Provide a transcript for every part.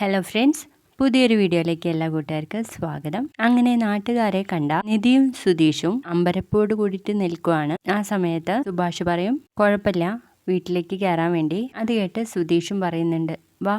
Hello friends പുതിയൊരു വീഡിയോയിലേക്ക് എല്ലാ കൂട്ടുകാർക്കും സ്വാഗതം. അങ്ങനെ നാട്ടുകാരെ കണ്ട നിധിയും സുധീഷും അമ്പരപ്പോട് കൂടിയിട്ട് നിൽക്കുവാണ്. ആ സമയത്ത് സുഭാഷ് പറയും കുഴപ്പമില്ല വീട്ടിലേക്ക് കയറാൻ വേണ്ടി. അത് കേട്ട് സുധീഷും പറയുന്നുണ്ട് വാ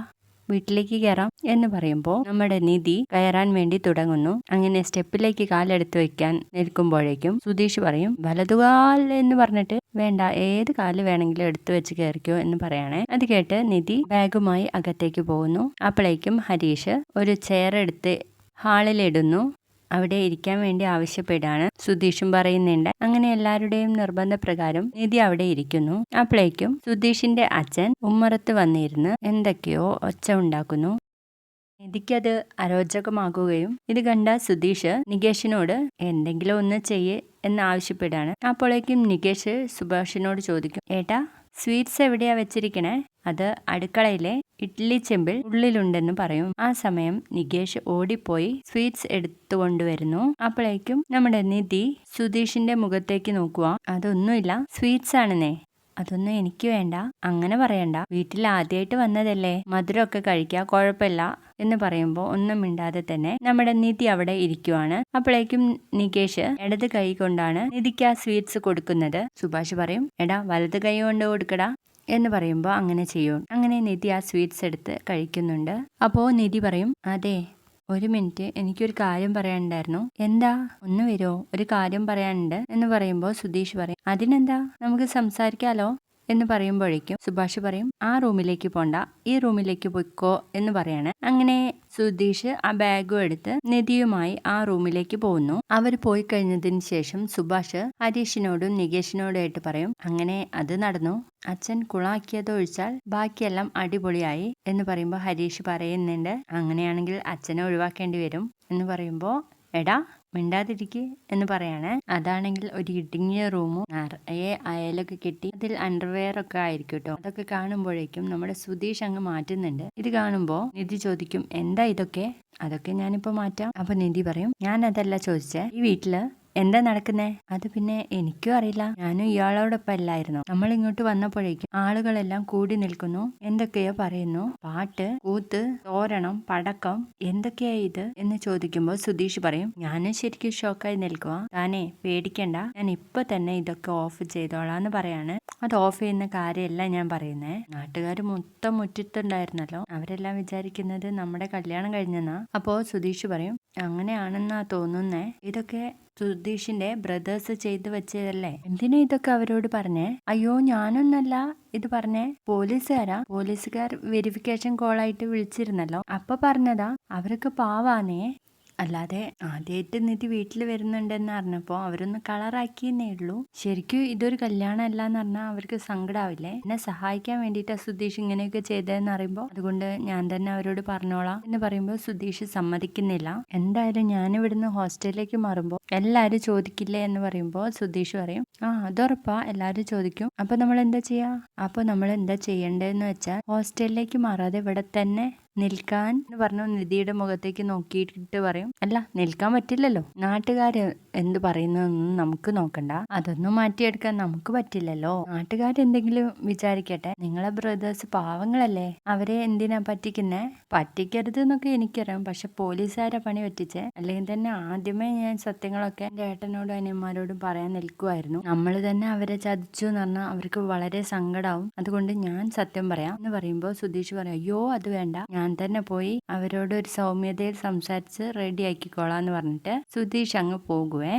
വീട്ടിലേക്ക് കയറാം എന്ന് പറയുമ്പോൾ നമ്മുടെ നിധി കയറാൻ വേണ്ടി തുടങ്ങുന്നു. അങ്ങനെ സ്റ്റെപ്പിലേക്ക് കാലെടുത്ത് വെക്കാൻ നിൽക്കുമ്പോഴേക്കും സുധീഷ് പറയും വലതുകാൽ എന്ന് പറഞ്ഞിട്ട് വേണ്ട ഏത് കാൽ വേണമെങ്കിലും എടുത്തു വെച്ച് കയറിക്കോ എന്ന് പറയണേ. അത് കേട്ട് നിധി ബാഗുമായി അകത്തേക്ക് പോകുന്നു. അപ്പോഴേക്കും ഹരീഷ് ഒരു ചെയർ എടുത്ത് ഹാളിലിടുന്നു. അവിടെ ഇരിക്കാൻ വേണ്ടി ആവശ്യപ്പെടാണ് സുധീഷും പറയുന്നുണ്ട് അങ്ങനെ എല്ലാവരുടെയും നിർബന്ധപ്രകാരം നിധി അവിടെ ഇരിക്കുന്നു. അപ്പോഴേക്കും സുധീഷിന്റെ അച്ഛൻ ഉമ്മറത്ത് വന്നിരുന്ന് എന്തൊക്കെയോ ഒച്ച ഉണ്ടാക്കുന്നു. നിധിക്കത് അരോചകമാകുകയും ഇത് കണ്ട സുധീഷ് നികേഷിനോട് എന്തെങ്കിലും ഒന്ന് ചെയ്യേ എന്ന് ആവശ്യപ്പെടാണ് അപ്പോഴേക്കും നികേഷ് സുഭാഷിനോട് ചോദിക്കും ഏട്ടാ സ്വീറ്റ്സ് എവിടെയാ വെച്ചിരിക്കണേ? അത് അടുക്കളയിലെ ഇഡ്ലി ചെമ്പിൽ ഉള്ളിലുണ്ടെന്ന് പറയും. ആ സമയം നികേഷ് ഓടിപ്പോയി സ്വീറ്റ്സ് എടുത്തുകൊണ്ടുവരുന്നു. അപ്പോഴേക്കും നമ്മുടെ നിധി സുധീഷിന്റെ മുഖത്തേക്ക് നോക്കുക അതൊന്നുമില്ല സ്വീറ്റ്സ് ആണെന്നേ. അതൊന്നും എനിക്ക് വേണ്ട. അങ്ങനെ പറയണ്ട. വീട്ടിൽ ആദ്യമായിട്ട് വന്നതല്ലേ? മധുരമൊക്കെ കഴിക്കുക കുഴപ്പമില്ല എന്ന് പറയുമ്പോൾ ഒന്നും മിണ്ടാതെ തന്നെ നമ്മുടെ നിധി അവിടെ ഇരിക്കുവാണ്. അപ്പോഴേക്കും നികേഷ് ഇടത് കൈ കൊണ്ടാണ് നിധിക്ക് ആ സ്വീറ്റ്സ് കൊടുക്കുന്നത്. സുഭാഷ് പറയും എടാ വലത് കൈ കൊണ്ട് കൊടുക്കടാ എന്ന് പറയുമ്പോൾ അങ്ങനെ ചെയ്യും. അങ്ങനെ നിധി ആ സ്വീറ്റ്സ് എടുത്ത് കഴിക്കുന്നുണ്ട്. അപ്പോൾ നിധി പറയും അതെ ഒരു മിനിറ്റ് എനിക്കൊരു കാര്യം പറയാനുണ്ടായിരുന്നു. എന്താ? ഒന്ന് വരുമോ ഒരു കാര്യം പറയാനുണ്ട് എന്ന് പറയുമ്പോൾ സുധീഷ് പറയും. അതിനെന്താ? നമുക്ക് സംസാരിക്കാലോ? എന്ന് പറയുമ്പോഴേക്കും സുഭാഷ് പറയും ആ റൂമിലേക്ക് പോണ്ട ഈ റൂമിലേക്ക് പൊയ്ക്കോ എന്ന് പറയാണ്. അങ്ങനെ സുധീഷ് ആ ബാഗും എടുത്ത് നിധിയുമായി ആ റൂമിലേക്ക് പോകുന്നു. അവർ പോയി കഴിഞ്ഞതിന് ശേഷം സുഭാഷ് ഹരീഷിനോടും നികേഷിനോടുമായിട്ട് പറയും അങ്ങനെ അത് നടന്നു. അച്ഛൻ കുളാക്കിയത് ഒഴിച്ചാൽ ബാക്കിയെല്ലാം അടിപൊളിയായി എന്ന് പറയുമ്പോൾ ഹരീഷ് പറയുന്നുണ്ട് അങ്ങനെയാണെങ്കിൽ അച്ഛനെ ഒഴിവാക്കേണ്ടി വരും എന്ന് പറയുമ്പോൾ എടാ മിണ്ടാതിരിക്ക് എന്ന് പറയാണ്. അതാണെങ്കിൽ ഒരു ഇടുങ്ങിയ റൂമും നിറയെ അയലൊക്കെ കെട്ടി അതിൽ അണ്ടർവെയർ ഒക്കെ ആയിരിക്കും കേട്ടോ അതൊക്കെ കാണുമ്പോഴേക്കും നമ്മുടെ സുധീഷ് അങ്ങ് മാറ്റുന്നുണ്ട്. ഇത് കാണുമ്പോൾ നിധി ചോദിക്കും എന്താ ഇതൊക്കെ? അതൊക്കെ ഞാനിപ്പോ മാറ്റാം. അപ്പൊ നിധി പറയും ഞാൻ അതല്ല ചോദിച്ചേ. ഈ വീട്ടിൽ എന്താ നടക്കുന്നേ? അത് പിന്നെ എനിക്കും അറിയില്ല. ഞാനും ഇയാളോടൊപ്പം അല്ലായിരുന്നു. നമ്മൾ ഇങ്ങോട്ട് വന്നപ്പോഴേക്കും ആളുകളെല്ലാം കൂടി നിൽക്കുന്നു. എന്തൊക്കെയോ പറയുന്നു. പാട്ട് കൂത്ത് തോരണം പടക്കം എന്തൊക്കെയാ ഇത് എന്ന് ചോദിക്കുമ്പോൾ സുധീഷ് പറയും ഞാനും ശരിക്കും ഷോക്കായി നിൽക്കുക താനേ പേടിക്കണ്ട. ഞാൻ ഇപ്പൊ തന്നെ ഇതൊക്കെ ഓഫ് ചെയ്തോളാന്ന് പറയാണ്. അത് ഓഫ് ചെയ്യുന്ന കാര്യമല്ല ഞാൻ പറയുന്നേ. നാട്ടുകാർ മൊത്തം മുറ്റത്തുണ്ടായിരുന്നല്ലോ അവരെല്ലാം വിചാരിക്കുന്നത് നമ്മുടെ കല്യാണം കഴിഞ്ഞെന്നാ. അപ്പോ സുധീഷ് പറയും അങ്ങനെയാണെന്നാ തോന്നുന്നേ. ഇതൊക്കെ സുധീഷിന്റെ ബ്രദേഴ്സ് ചെയ്തു വെച്ചതല്ലേ? എന്തിനാ ഇതൊക്കെ അവരോട് പറഞ്ഞേ? അയ്യോ ഞാനൊന്നല്ല ഇത് പറഞ്ഞേ. പോലീസുകാരാ. പോലീസുകാർ വെരിഫിക്കേഷൻ കോളായിട്ട് വിളിച്ചിരുന്നല്ലോ. അപ്പൊ പറഞ്ഞതാ അവരൊക്കെ പാവാന്നേ. അല്ലാതെ ആദ്യമായിട്ട് നിധി വീട്ടിൽ വരുന്നുണ്ടെന്ന് അറിഞ്ഞപ്പോൾ അവരൊന്ന് കളറാക്കിയെന്നേ ഉള്ളൂ. ശരിക്കും ഇതൊരു കല്യാണം അല്ല എന്ന് പറഞ്ഞാൽ അവർക്ക് സങ്കടാവില്ലേ? എന്നെ സഹായിക്കാൻ വേണ്ടിയിട്ട് സുധീഷ് ഇങ്ങനെയൊക്കെ ചെയ്തതെന്ന് അറിയുമ്പോൾ അതുകൊണ്ട് ഞാൻ തന്നെ അവരോട് പറഞ്ഞോളാം എന്ന് പറയുമ്പോൾ സുധീഷ് സമ്മതിക്കുന്നില്ല. എന്തായാലും ഞാൻ ഇവിടുന്ന് ഹോസ്റ്റലിലേക്ക് മാറുമ്പോൾ എല്ലാവരും ചോദിക്കില്ലേ എന്ന് പറയുമ്പോൾ സുധീഷ് പറയും ആ അതുറപ്പാ എല്ലാവരും ചോദിക്കും. അപ്പോൾ നമ്മൾ എന്താ ചെയ്യുക അപ്പോൾ നമ്മൾ എന്താ ചെയ്യേണ്ടതെന്ന് വെച്ചാൽ ഹോസ്റ്റലിലേക്ക് മാറാതെ ഇവിടെ തന്നെ നിൽക്കാൻ എന്ന് പറഞ്ഞു നിധിയുടെ മുഖത്തേക്ക് നോക്കിയിട്ട് പറയും. അല്ല നിൽക്കാൻ പറ്റില്ലല്ലോ. നാട്ടുകാർ എന്ത് പറയുന്നതൊന്നും നമുക്ക് നോക്കണ്ട. അതൊന്നും മാറ്റിയെടുക്കാൻ നമുക്ക് പറ്റില്ലല്ലോ. നാട്ടുകാരെന്തെങ്കിലും വിചാരിക്കട്ടെ. നിങ്ങളെ ബ്രദേഴ്സ് പാവങ്ങളല്ലേ. അവരെ എന്തിനാ പറ്റിക്കുന്നേ? പറ്റിക്കരുത് എന്നൊക്കെ എനിക്കറിയാം. പക്ഷെ പോലീസുകാരെ പണി പറ്റിച്ചേ. അല്ലെങ്കിൽ തന്നെ ആദ്യമേ ഞാൻ സത്യങ്ങളൊക്കെ എന്റെ ഏട്ടനോടും അനിയന്മാരോടും പറയാൻ നിൽക്കുമായിരുന്നു നമ്മൾ തന്നെ അവരെ ചതിച്ചു എന്ന് പറഞ്ഞാൽ അവർക്ക് വളരെ സങ്കടമാവും അതുകൊണ്ട് ഞാൻ സത്യം പറയാം എന്ന് പറയുമ്പോൾ സുധീഷ് പറയും അയ്യോ അത് വേണ്ട. ഞാൻ തന്നെ പോയി അവരോട് ഒരു സൗമ്യതയിൽ സംസാരിച്ച് റെഡി എന്ന് പറഞ്ഞിട്ട് സുധീഷ് അങ്ങ് പോകുവേ.